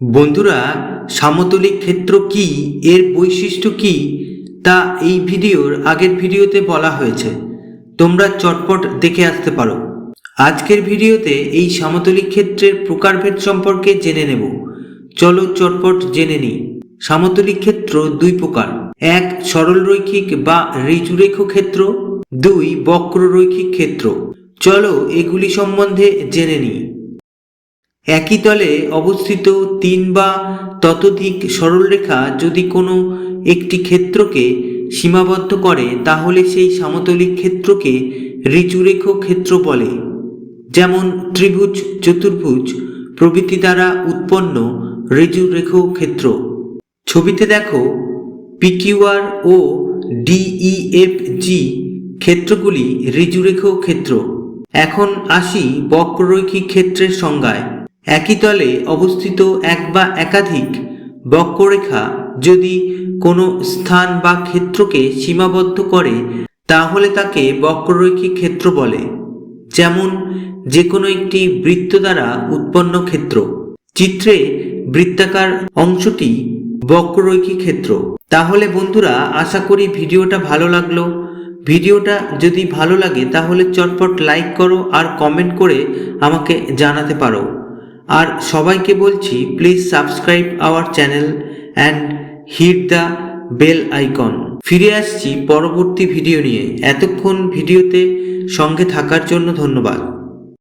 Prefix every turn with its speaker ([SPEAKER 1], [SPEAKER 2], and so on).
[SPEAKER 1] বন্ধুরা, সামতলিক ক্ষেত্র কি? এর বৈশিষ্ট্য কি? তা এই ভিডিওর আগের ভিডিওতে বলা হয়েছে। তোমরা চটপট দেখে আসতে পারো। আজকের ভিডিওতে এই সামতলিক ক্ষেত্রের প্রকারভেদ সম্পর্কে জেনে নেব। চলো চটপট জেনে নিই। সামতলিক ক্ষেত্র দুই প্রকার। এক সরল রৈখিক বা ঋজুরেখ ক্ষেত্র। দুই, বক্ররৈখিক ক্ষেত্র। চলো এগুলি সম্বন্ধে জেনে নিই। একই তলে অবস্থিত তিন বা ততোধিক সরলরেখা যদি কোনো একটি ক্ষেত্রকে সীমাবদ্ধ করে, তাহলে সেই সামতলিক ক্ষেত্রকে ঋজুরেখ ক্ষেত্র বলে। যেমন ত্রিভুজ, চতুর্ভুজ প্রভৃতি দ্বারা উৎপন্ন ঋজুরেখ ক্ষেত্র। ছবিতে দেখো পিকিউআর ও ডিইএফ জি ক্ষেত্রগুলি ঋজুরেখ ক্ষেত্র। এখন আসি বক্ররৈখিক ক্ষেত্রের সংজ্ঞায়। একই তলে অবস্থিত এক বা একাধিক বক্ররেখা যদি কোনো স্থান বা ক্ষেত্রকে সীমাবদ্ধ করে, তাহলে তাকে বক্ররৈখিক ক্ষেত্র বলে, যেমন যে কোনো একটি বৃত্ত দ্বারা উৎপন্ন ক্ষেত্র। চিত্রে বৃত্তাকার অংশটি বক্ররৈখিক ক্ষেত্র। তাহলে বন্ধুরা, আশা করি ভিডিওটা ভালো লাগল। ভিডিওটা যদি ভালো লাগে, তাহলে চটপট লাইক করো আর কমেন্ট করে আমাকে জানাতে পারো। আর সবাইকে বলছি please subscribe our channel and hit the bell icon ফিরে আসছি পরবর্তী ভিডিও নিয়ে। এতক্ষণ ভিডিওতে সঙ্গে থাকার জন্য ধন্যবাদ।